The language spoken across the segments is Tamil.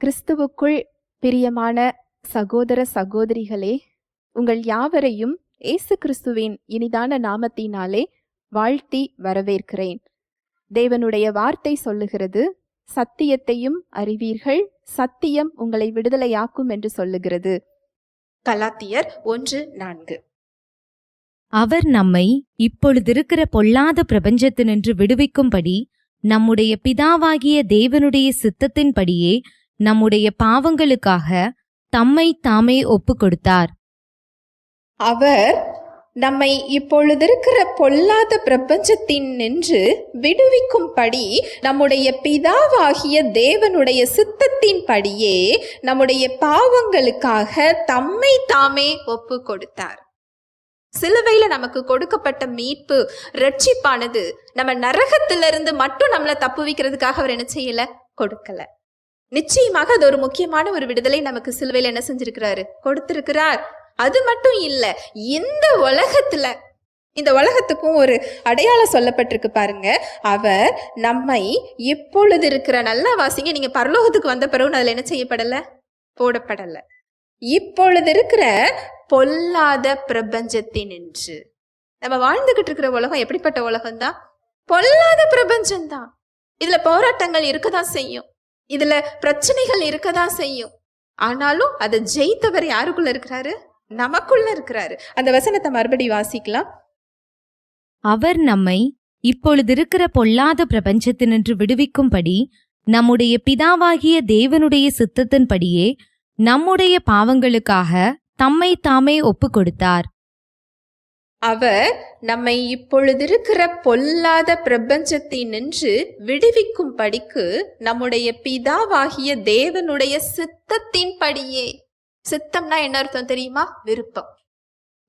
கிறிஸ்துவுக்குள் பிரியமான சகோதர சகோதரிகளே உங்கள் யாவரையும் இயேசு கிறிஸ்துவின் இனிதான நாமத்தினாலே வாழ்த்தி வரவேற்கிறேன். தேவனுடைய வார்த்தை சொல்லுகிறது சத்தியத்தையும் அறிவீர்கள் சத்தியம் உங்களை விடுதலையாக்கும் என்று சொல்லுகிறது. கலாத்தியர் ஒன்று நான்கு. அவர் நம்மை இப்பொழுதிருக்கிற பொல்லாத பிரபஞ்சத்தினின்று விடுவிக்கும்படி நம்முடைய பிதாவாகிய தேவனுடைய சித்தத்தின்படியே நம்முடைய பாவங்களுக்காக தம்மை தாமே ஒப்பு கொடுத்தார் அவர் நம்மை இப்பொழுதிருக்கிற பொல்லாத பிரபஞ்சத்தின் நின்று விடுவிக்கும்படி நம்முடைய பிதாவாகிய தேவனுடைய சித்தத்தின் படியே நம்முடைய பாவங்களுக்காக தம்மை தாமே ஒப்பு கொடுத்தார் சிலுவையில நமக்கு கொடுக்கப்பட்ட மீட்பு ரட்சிப்பானது நம்ம நரகத்திலிருந்து மட்டும் நம்மளை தப்பு வைக்கிறதுக்காக அவர் என்ன செய்யல? கொடுக்கல. நிச்சயமாக அது ஒரு முக்கியமான ஒரு விடுதலை நமக்கு சிலுவையில் என்ன செஞ்சிருக்கிறாரு? கொடுத்திருக்கிறார். அது மட்டும் இல்ல இந்த உலகத்துல இந்த உலகத்துக்கும் ஒரு அடையாளம் சொல்லப்பட்டிருக்கு பாருங்க. அவர் நம்மை இப்பொழுது இருக்கிற நல்லா வாசிங்க நீங்க பரலோகத்துக்கு வந்த பிறகு அதுல என்ன செய்யப்படல? போடப்படல. இப்பொழுது இருக்கிற பொல்லாத பிரபஞ்சத்தின் நின்று நம்ம வாழ்ந்துகிட்டு இருக்கிற உலகம் எப்படிப்பட்ட உலகம் தான் பொல்லாத பிரபஞ்சம் தான் இதுல போராட்டங்கள் இருக்கதான் செய்யும். இதுல பிரச்சனைகள் இருக்கதான் செய்யும். ஆனாலும் அதை ஜெயித்தவர் யாருக்குள்ள இருக்கிறாரு? நமக்குள்ள இருக்கிறாரு. அந்த வசனத்தை மறுபடி வாசிக்கலாம். அவர் நம்மை இப்பொழுது இருக்கிற பொல்லாத பிரபஞ்சத்தினின்று விடுவிக்கும்படி நம்முடைய பிதாவாகிய தேவனுடைய சித்தத்தின்படியே நம்முடைய பாவங்களுக்காக தம்மை தாமே ஒப்பு கொடுத்தார் அவர் நம்மை இப்பொழுதிருக்கிற பொல்லாத பிரபஞ்சத்தினின்று விடுவிக்கும் படிக்கு நம்முடைய பிதாவாகிய தேவனுடைய சித்தத்தின் படியே சித்தம்னா என்ன அர்த்தம் தெரியுமா? விருப்பம்.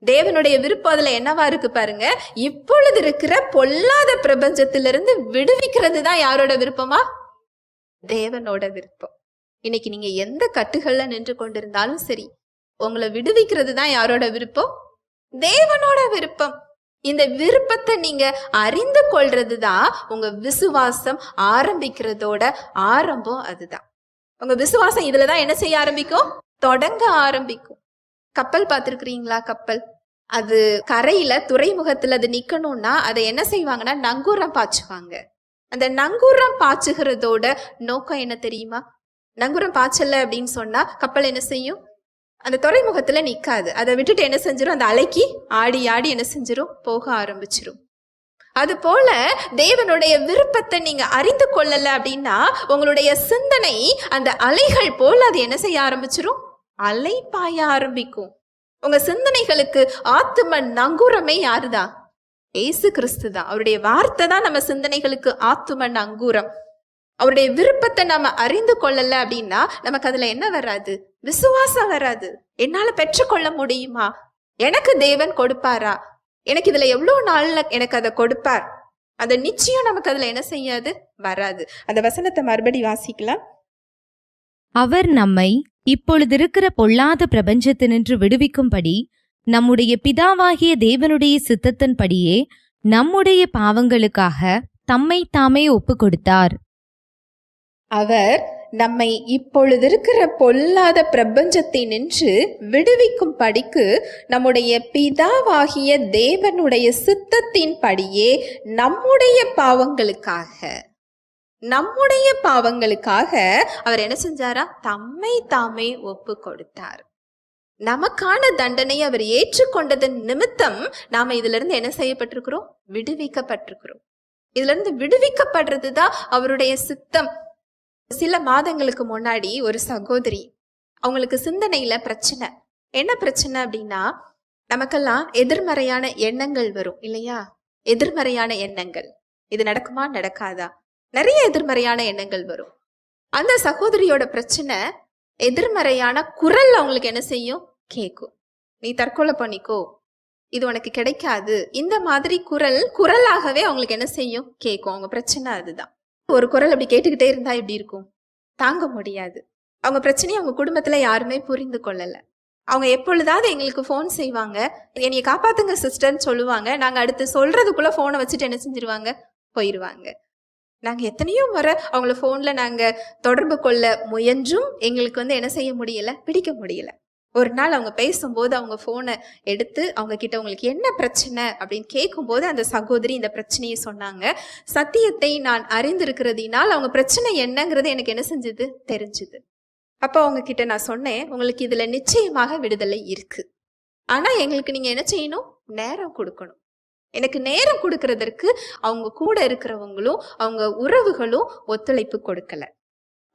தேவனுடைய விருப்பம் அதுல என்னவா இருக்கு பாருங்க? இப்பொழுது இருக்கிற பொல்லாத பிரபஞ்சத்திலிருந்து விடுவிக்கிறது தான் யாரோட விருப்பமா? தேவனோட விருப்பம். இன்னைக்கு நீங்க எந்த கட்டுகள்ல நின்று கொண்டிருந்தாலும் சரி உங்களை விடுவிக்கிறது தான் யாரோட விருப்பம்? தேவனோட விருப்பம். இந்த விருப்பத்தை நீங்க அறிந்து கொள்றது தான் உங்க விசுவாசம் ஆரம்பிக்கிறதோட ஆரம்பம் அதுதான். உங்க விசுவாசம் இதுலதான் என்ன செய்ய ஆரம்பிக்கும்? தொடங்க ஆரம்பிக்கும். கப்பல் பார்த்துருக்குறீங்களா கப்பல்? அது கரையில துறைமுகத்துல அது நிக்கணும்னா அதை என்ன செய்வாங்கன்னா நங்கூரம் பாய்ச்சுவாங்க. அந்த நங்கூரம் பாய்ச்சுகிறதோட நோக்கம் என்ன தெரியுமா? நங்கூரம் பாய்ச்சல அப்படின்னு சொன்னா கப்பல் என்ன செய்யும்? அந்த துறைமுகத்தில் நிற்காது அதை விட்டுட்டு என்ன செஞ்சிடும் அந்த அலைக்கு ஆடி ஆடி என்ன செஞ்சிடும் போக ஆரம்பிச்சிரும். அது போல தேவனுடைய விருப்பத்தை நீங்க அறிந்து கொள்ளல அப்படின்னா உங்களுடைய சிந்தனை அந்த அலைகள் போல அது என்ன செய்ய ஆரம்பிச்சிரும்? அலை பாய ஆரம்பிக்கும். உங்க சிந்தனைகளுக்கு ஆத்தும நங்கூரமே யாருதான்? ஏசு கிறிஸ்து தான் அவருடைய வார்த்தை தான் நம்ம சிந்தனைகளுக்கு ஆத்தும நங்கூரம். அவருடைய விருப்பத்தை நம்ம அறிந்து கொள்ளல அப்படின்னா நமக்கு அதுல என்ன வராது? விசுவாசம் வராது. என்னால பெற்றுக்கொள்ள முடியுமா? எனக்கு தேவன் கொடுப்பாரா? எனக்கு இதுல எவ்வளவு நாள்ல எனக்கு அதை கொடுப்பார்? அந்த நிச்சயம் நமக்கு அதுல என்ன செய்யாது? வராது. அந்த வசனத்தை மறுபடி வாசிக்கலாம். அவர் நம்மை இப்பொழுது இருக்கிற பொல்லாத பிரபஞ்சத்தினின்று விடுவிக்கும்படி நம்முடைய பிதாவாகிய தேவனுடைய சித்தத்தின்படியே நம்முடைய பாவங்களுக்காக தம்மை தாமே ஒப்பு கொடுத்தார் அவர் நம்மை இப்பொழுதிருக்கிற பொல்லாத பிரபஞ்சத்தினின்று விடுவிக்கும் படிக்கு நம்முடைய பிதாவாகிய தேவனுடைய சித்தத்தின் படியே நம்முடைய பாவங்களுக்காக. நம்முடைய பாவங்களுக்காக அவர் என்ன செஞ்சாரா? தம்மை தாமே ஒப்பு கொடுத்தார் நமக்கான தண்டனை அவர் ஏற்றுக்கொண்டதன் நிமித்தம் நாம இதுல இருந்து என்ன செய்யப்பட்டிருக்கிறோம்? விடுவிக்கப்பட்டிருக்கிறோம். இதுல இருந்து விடுவிக்கப்படுறது தான் அவருடைய சித்தம். சில மாதங்களுக்கு முன்னாடி ஒரு சகோதரி அவங்களுக்கு சிந்தனையில பிரச்சனை. என்ன பிரச்சனை அப்படின்னா நமக்கெல்லாம் எதிர்மறையான எண்ணங்கள் வரும் இல்லையா? எதிர்மறையான எண்ணங்கள். இது நடக்குமா? நடக்காதா? நிறைய எதிர்மறையான எண்ணங்கள் வரும். அந்த சகோதரியோட பிரச்சனை எதிர்மறையான குரல் அவங்களுக்கு என்ன செய்யும்? கேட்கும். நீ தற்கொலை பண்ணிக்கோ. இது உனக்கு கிடைக்காது. இந்த மாதிரி குரல் குரலாகவே அவங்களுக்கு என்ன செய்யும்? கேட்கும். அவங்க பிரச்சனை அதுதான். ஒரு குரல் அப்படி கேட்டுக்கிட்டே இருந்தா எப்படி இருக்கும்? தாங்க முடியாது. அவங்க பிரச்சனையை அவங்க குடும்பத்துல யாருமே புரிந்து கொள்ளல. அவங்க எப்பொழுதாவது எங்களுக்கு ஃபோன் செய்வாங்க. என்னைய காப்பாத்துங்க சிஸ்டர்னு சொல்லுவாங்க. நாங்க அடுத்து சொல்றதுக்குள்ள ஃபோனை வச்சுட்டு என்ன செஞ்சிருவாங்க? போயிருவாங்க. நாங்க எத்தனையோ முறை அவங்கள ஃபோனில் நாங்க தொடர்பு கொள்ள முயன்றும் எங்களுக்கு வந்து என்ன செய்ய முடியல? பிடிக்க முடியல. ஒரு நாள் அவங்க பேசும்போது அவங்க ஃபோனை எடுத்து அவங்க கிட்ட உங்களுக்கு என்ன பிரச்சனை? அப்படின்னு கேட்கும்போது அந்த சகோதரி இந்த பிரச்சனையை சொன்னாங்க. சத்தியத்தை நான் அறிந்திருக்கிறதுனால் அவங்க பிரச்சனை என்னங்கிறது எனக்கு என்ன செஞ்சது? தெரிஞ்சுது. அப்போ அவங்க கிட்ட நான் சொன்னேன் உங்களுக்கு இதுல நிச்சயமாக விடுதலை இருக்கு. ஆனா எங்களுக்கு நீங்க என்ன செய்யணும்? நேரம் கொடுக்கணும். எனக்கு நேரம் கொடுக்கறதற்கு அவங்க கூட இருக்கிறவங்களும் அவங்க உறவுகளும் ஒத்துழைப்பு கொடுக்கல.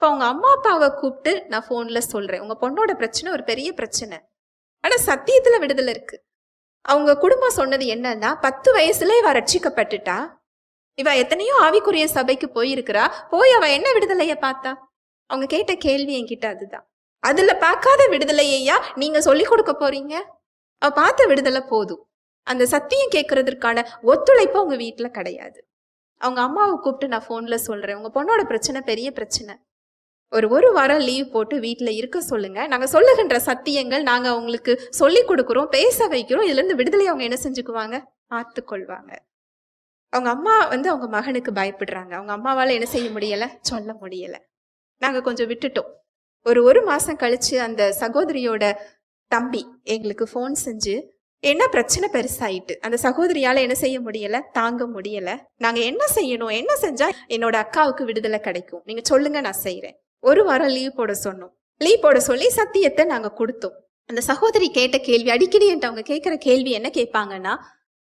இப்போ அவங்க அம்மா அப்பாவை கூப்பிட்டு நான் ஃபோனில் சொல்கிறேன் உங்கள் பொண்ணோட பிரச்சனை ஒரு பெரிய பிரச்சனை. ஆனால் சத்தியத்தில் விடுதலை இருக்குது அவங்க குடும்பம் சொன்னது என்னன்னா பத்து வயசுல இவ ரட்சிக்கப்பட்டுட்டா. இவ எத்தனையோ ஆவிக்குரிய சபைக்கு போயிருக்கிறா. போய் அவ என்ன விடுதலைய பார்த்தா? அவங்க கேட்ட கேள்வி என்கிட்ட அதுதான். அதுல பார்க்காத விடுதலையா நீங்க சொல்லி கொடுக்க போறீங்க? அவ பார்த்த விடுதலை போதும். அந்த சத்தியம் கேட்கறதுக்கான ஒத்துழைப்பு அவங்க வீட்டுல கிடையாது. அவங்க அம்மாவை கூப்பிட்டு நான் ஃபோனில் சொல்றேன். உங்க பொண்ணோட பிரச்சனை பெரிய பிரச்சனை. ஒரு ஒரு வாரம் லீவ் போட்டு வீட்டில் இருக்க சொல்லுங்கள் நாங்கள் சொல்லுகின்ற சத்தியங்கள் நாங்கள் அவங்களுக்கு சொல்லிக் கொடுக்குறோம் பேச வைக்கிறோம். இதுலேருந்து விடுதலை அவங்க என்ன செஞ்சுக்குவாங்க? பார்த்து கொள்வாங்க அவங்க அம்மா வந்து அவங்க மகனுக்கு பயப்படுறாங்க. அவங்க அம்மாவால் என்ன செய்ய முடியல? சொல்ல முடியலை. நாங்கள் கொஞ்சம் விட்டுட்டோம். ஒரு ஒரு மாதம் கழித்து அந்த சகோதரியோட தம்பி எங்களுக்கு ஃபோன் செஞ்சு என்ன பிரச்சனை பெருசாயிட்டு? அந்த சகோதரியால் என்ன செய்ய முடியலை? தாங்க முடியலை. நாங்கள் என்ன செய்யணும்? என்ன செஞ்சால் என்னோட அக்காவுக்கு விடுதலை கிடைக்கும். நீங்கள் சொல்லுங்கள் நான் செய்கிறேன் ஒரு வாரம் லீவ் போட சொன்னோம். லீவ் போட சொல்லி சத்தியத்தை நாங்கள் கொடுத்தோம். அந்த சகோதரி கேட்ட கேள்வி அடிக்கடி என்கிட்ட அவங்க கேட்குற கேள்வி என்ன கேட்பாங்கன்னா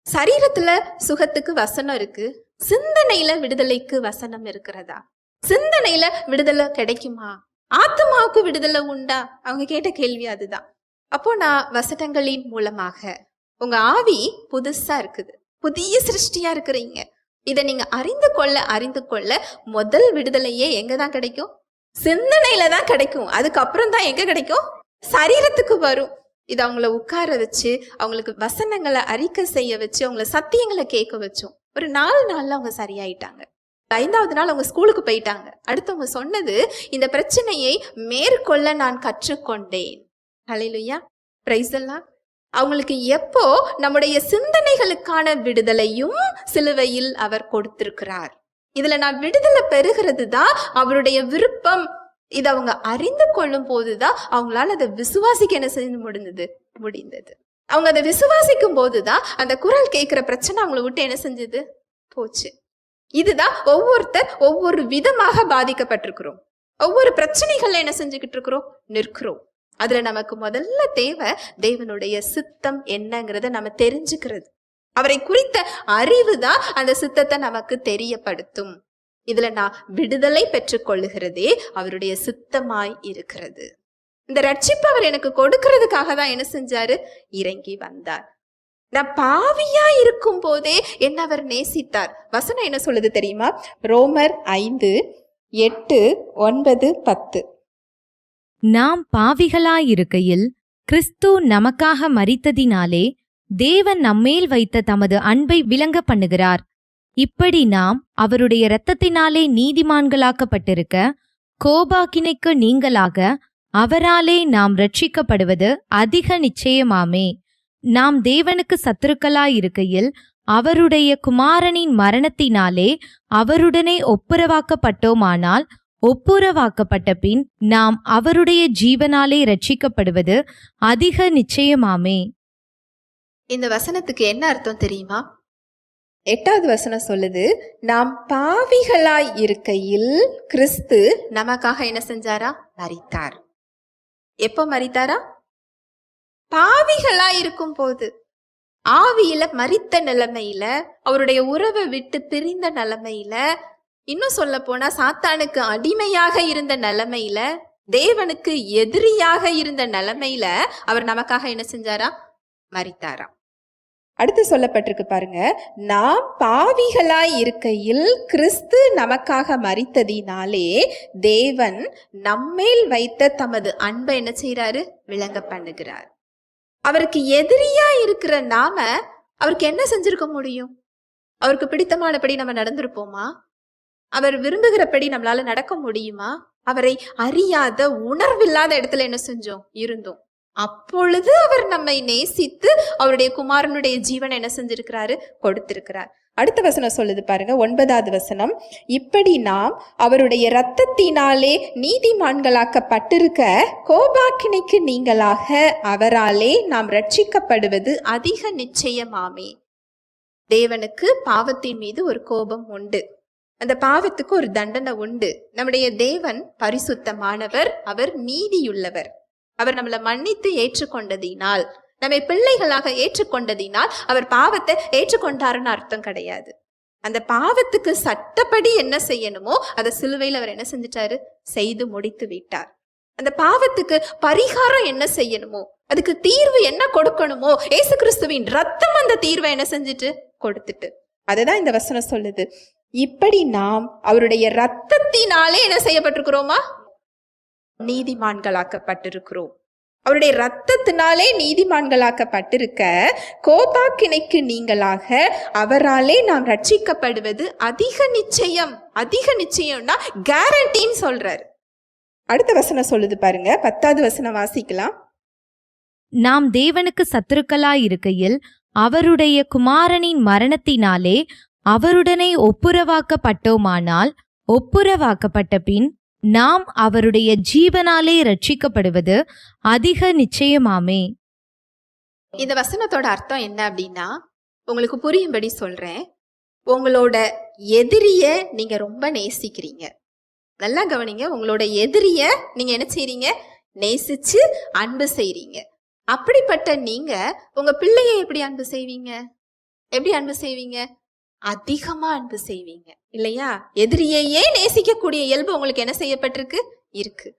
சரீரத்துல சுகத்துக்கு வசனம் இருக்கு சிந்தனையில விடுதலைக்கு வசனம் இருக்கிறதா? சிந்தனையில விடுதலை கிடைக்குமா? ஆத்மாவுக்கு விடுதலை உண்டா? அவங்க கேட்ட கேள்வி அதுதான். அப்போ நான் வசனங்களின் மூலமாக உங்க ஆவி புதுசா இருக்குது. புதிய சிருஷ்டியா இருக்கிறீங்க. இதை நீங்க அறிந்து கொள்ள அறிந்து கொள்ள முதல் விடுதலையே எங்க தான் கிடைக்கும்? சிந்தனையில தான் கிடைக்கும். அதுக்கப்புறம் தான் எங்க கிடைக்கும்? சரீரத்துக்கு வரும். இது அவங்கள உட்கார வச்சு அவங்களுக்கு வசனங்களை அறிக்கை செய்ய வச்சு அவங்கள சத்தியங்களை கேட்க வச்சோம். ஒரு நாலு நாள்ல அவங்க சரியாயிட்டாங்க. ஐந்தாவது நாள் அவங்க ஸ்கூலுக்கு போயிட்டாங்க. அடுத்தவங்க சொன்னது இந்த பிரச்சனையை மேற்கொள்ள நான் கற்றுக்கொண்டேன். அலையிலுயா பிரைஸ் எல்லாம் அவங்களுக்கு எப்போ நம்முடைய சிந்தனைகளுக்கான விடுதலையும் சிலுவையில் அவர் கொடுத்திருக்கிறார். இதுல நான் விடுதலை பெறுகிறது தான் அவருடைய விருப்பம். இதை அவங்க அறிந்து கொள்ளும் போதுதான் அவங்களால அதை விசுவாசிக்க என்ன செய்ய முடிந்தது? முடிந்தது. அவங்க அதை விசுவாசிக்கும் போதுதான் அந்த குரல் கேட்கிற பிரச்சனை அவங்கள விட்டு என்ன செஞ்சது? போச்சு. இதுதான் ஒவ்வொருத்தர் ஒவ்வொரு விதமாக பாதிக்கப்பட்டிருக்கிறோம். ஒவ்வொரு பிரச்சனைகள்ல என்ன செஞ்சுக்கிட்டு இருக்கிறோம்? நிற்கிறோம். அதுல நமக்கு முதல்ல தேவை தேவனுடைய சித்தம் என்னங்கிறத நம்ம தெரிஞ்சுக்கிறது. அவரை குறித்த அறிவு தான் அந்த சித்தத்தை நமக்கு தெரியப்படுத்தும். இதுல நான் விடுதலை பெற்றுக்கொள்ளுகிறதே அவருடைய சித்தமாய் இருக்கிறது. இந்த ரட்சிப்பு அவர் எனக்கு கொடுக்கறதுக்காக தான் என்ன செஞ்சாரு? இறங்கி வந்தார். நான் பாவியா இருக்கும் போதே என்ன அவர் நேசித்தார்? வசனம் என்ன சொல்லுது தெரியுமா? ரோமர் ஐந்து எட்டு ஒன்பது பத்து. நாம் பாவிகளாயிருக்கையில் கிறிஸ்து நமக்காக மறித்ததினாலே தேவன் நம்மேல் வைத்த தமது அன்பை விளங்க பண்ணுகிறார் இப்படி நாம் அவருடைய இரத்தத்தினாலே நீதிமான்களாக்கப்பட்டிருக்க கோபாக்கினைக்கு நீங்களாக அவராலே நாம் ரட்சிக்கப்படுவது அதிக நிச்சயமாமே. நாம் தேவனுக்கு சத்துருக்களாயிருக்கையில் அவருடைய குமாரனின் மரணத்தினாலே அவருடனே ஒப்புரவாக்கப்பட்டோமானால் ஒப்புரவாக்கப்பட்ட பின் நாம் அவருடைய ஜீவனாலே ரட்சிக்கப்படுவது அதிக நிச்சயமாமே. இந்த வசனத்துக்கு என்ன அர்த்தம் தெரியுமா? எட்டாவது வசனம் சொல்லுது நாம் பாவிகளாய் இருக்கையில் கிறிஸ்து நமக்காக என்ன செஞ்சாரா? மரித்தார். எப்போ மறித்தாரா பாவிகளாய் இருக்கும் போது ஆவியில மறித்த நிலைமையில அவருடைய உறவை விட்டு பிரிந்த நிலைமையில இன்னும் சொல்ல போனா சாத்தானுக்கு அடிமையாக இருந்த நிலைமையில தேவனுக்கு எதிரியாக இருந்த நிலைமையில அவர் நமக்காக என்ன செஞ்சாரா? மறித்தாராம் அடுத்து சொல்லப்பட்டிருக்கு பாருங்க. நாம் பாவிகளாய் இருக்கையில் கிறிஸ்து நமக்காக மரித்ததினாலே தேவன் நம்மேல் வைத்த தமது அன்பை என்ன செய்கிறாரு விளங்க பண்ணுகிறார். அவருக்கு எதிரியா இருக்கிற நாம அவருக்கு என்ன செஞ்சிருக்க முடியும்? அவருக்கு பிடித்தமானபடி நம்ம நடந்திருப்போமா? அவர் விரும்புகிறபடி நம்மளால நடக்க முடியுமா? அவரை அறியாத உணர்வில்லாத இடத்துல என்ன செஞ்சோம்? இருந்தோம். அப்பொழுது அவர் நம்மை நேசித்து அவருடைய குமாரனுடைய ஜீவனை என்ன செஞ்சிருக்கிறாரு? கொடுத்திருக்கிறார். அடுத்த வசனம் சொல்லுது பாருங்க ஒன்பதாவது வசனம். இப்படி நாம் அவருடைய இரத்தத்தினாலே நீதிமான்களாக்கப்பட்டிருக்க கோபாக்கினைக்கு நீங்களாக அவராலே நாம் ரட்சிக்கப்படுவது அதிக நிச்சயமாமே. தேவனுக்கு பாவத்தின் மீது ஒரு கோபம் உண்டு. அந்த பாவத்துக்கு ஒரு தண்டனை உண்டு. நம்முடைய தேவன் பரிசுத்தமானவர் அவர் நீதியுள்ளவர். அவர் நம்மளை மன்னித்து ஏற்றுக்கொண்டதினால் நம்மை பிள்ளைகளாக ஏற்றுக்கொண்டதினால் அவர் பாவத்தை ஏற்றுக்கொண்டாருன்னு அர்த்தம் கிடையாது. அந்த பாவத்துக்கு சட்டப்படி என்ன செய்யணுமோ அதை சிலுவையில் அவர் என்ன செஞ்சிட்டாரு? செய்து முடித்து விட்டார். அந்த பாவத்துக்கு பரிகாரம் என்ன செய்யணுமோ அதுக்கு தீர்வு என்ன கொடுக்கணுமோ ஏசு கிறிஸ்துவின் ரத்தம் அந்த தீர்வை என்ன செஞ்சுட்டு? கொடுத்துட்டு. அதுதான் இந்த வசனம் சொல்லுது. இப்படி நாம் அவருடைய ரத்தத்தினாலே என்ன செய்யப்பட்டிருக்கிறோமா? நீதிமான்களாக்கப்பட்டிருக்கிறோம். அவருடைய ரத்தத்தினாலே நீதிமான்களாக்கப்பட்டிருக்க கோபாக்கிணைக்கு நீங்களாக அவராலே நாம் ரட்சிக்கப்படுவது அதிக நிச்சயம். அதிக நிச்சயம்னா கேரண்டின்னு சொல்றாரு. அடுத்த வசனம் சொல்லுது பாருங்க. பத்தாவது வசனம் வாசிக்கலாம். நாம் தேவனுக்கு சத்துருக்களாயிருக்கையில் அவருடைய குமாரனின் மரணத்தினாலே அவருடனே ஒப்புரவாக்கப்பட்டோமானால் ஒப்புரவாக்கப்பட்ட பின் நாம் அவருடைய ஜீவனாலே ரட்சிக்கப்படுவது அதிக நிச்சயமாமே. இந்த வசனத்தோட அர்த்தம் என்ன அப்படின்னா உங்களுக்கு புரியும்படி சொல்றேன். உங்களோட எதிரிய நீங்க ரொம்ப நேசிக்கிறீங்க. நல்லா கவனிங்க உங்களோட எதிரிய நீங்க என்ன செய்றீங்க? நேசிச்சு அன்பு செய்றீங்க. அப்படிப்பட்ட நீங்க உங்க பிள்ளைய எப்படி அன்பு செய்வீங்க? எப்படி அன்பு செய்வீங்க? அதிகமா அன்பு செய்வீங்க. இல்லையா? எதிரியையே நேசிக்கக்கூடிய இயல்பு உங்களுக்கு என்ன செய்யப்பட்டிருக்கு? இருக்கு.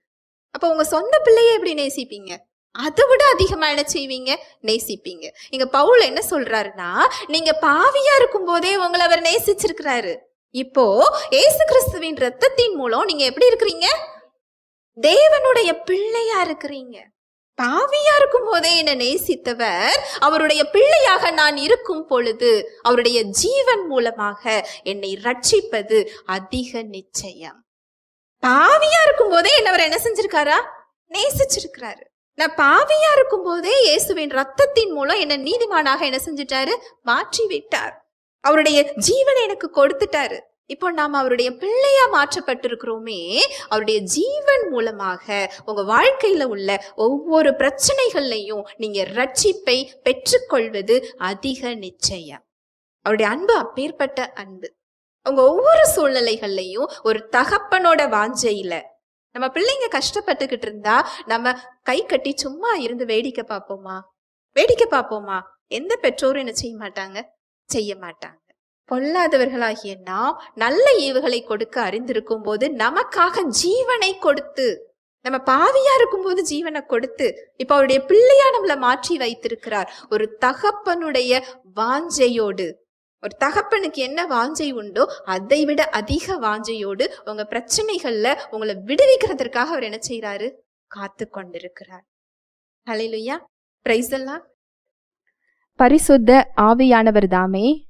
அப்ப உங்க சொந்த பிள்ளையை எப்படி நேசிப்பீங்க? அதை விட அதிகமா என்ன செய்வீங்க? நேசிப்பீங்க. இங்க பவுல் என்ன சொல்றாருன்னா நீங்க பாவியா இருக்கும் போதே உங்களை அவர் நேசிச்சிருக்கிறாரு. இப்போ ஏசு கிறிஸ்துவின் ரத்தத்தின் மூலம் நீங்க எப்படி இருக்கிறீங்க? தேவனுடைய பிள்ளையா இருக்கிறீங்க. பாவியா இருக்கும் போதே என்னை நேசித்தவர். அவருடைய பிள்ளையாக நான் இருக்கும் பொழுது அவருடைய ஜீவன் மூலமாக என்னை ரட்சிப்பது அதிக நிச்சயம். பாவியா இருக்கும் போதே என்ன அவர் என்ன செஞ்சிருக்காரா? நேசிச்சிருக்கிறாரு. நான் பாவியா இருக்கும் போதே இயேசுவின் ரத்தத்தின் மூலம் என்ன நீதிமானாக என்ன செஞ்சிட்டாரு? மாற்றி விட்டார் அவருடைய ஜீவனை எனக்கு கொடுத்துட்டாரு. இப்போ நாம் அவருடைய பிள்ளையா மாற்றப்பட்டிருக்கிறோமே அவருடைய ஜீவன் மூலமாக உங்க வாழ்க்கையில உள்ள ஒவ்வொரு பிரச்சனைகள்லையும் நீங்க ரட்சிப்பை பெற்றுக்கொள்வது அதிக நிச்சயம். அவருடைய அன்பு அப்பேற்பட்ட அன்பு. அவங்க ஒவ்வொரு சூழ்நிலைகள்லையும் ஒரு தகப்பனோட வாஞ்சையில நம்ம பிள்ளைங்க கஷ்டப்பட்டுக்கிட்டு இருந்தா நம்ம கை கட்டி சும்மா இருந்து வேடிக்கை பார்ப்போமா? வேடிக்கை பார்ப்போமா? எந்த பெற்றோரும் என்ன செய்ய மாட்டாங்க? செய்ய மாட்டாங்க. பொல்லாதவர்களாகிய நாம் நல்ல ஈவுகளை கொடுக்க அறிந்திருக்கும் போது நமக்காக ஜீவனை கொடுத்து நம்ம பாவியா இருக்கும்போது ஜீவனை கொடுத்து இப்ப அவருடைய பிள்ளையா நம்மள மாற்றி வைத்திருக்கிறார். ஒரு தகப்பனுடைய வாஞ்சையோடு ஒரு தகப்பனுக்கு என்ன வாஞ்சை உண்டோ அதை விட அதிக வாஞ்சையோடு உங்க பிரச்சனைகள்ல உங்களை விடுவிக்கிறதற்காக அவர் என்ன செய்யறாரு காத்து கொண்டிருக்கிறார். ஹalleluya பிரைஸ் எல்லாம் பரிசுத்த ஆவியானவர் தாமே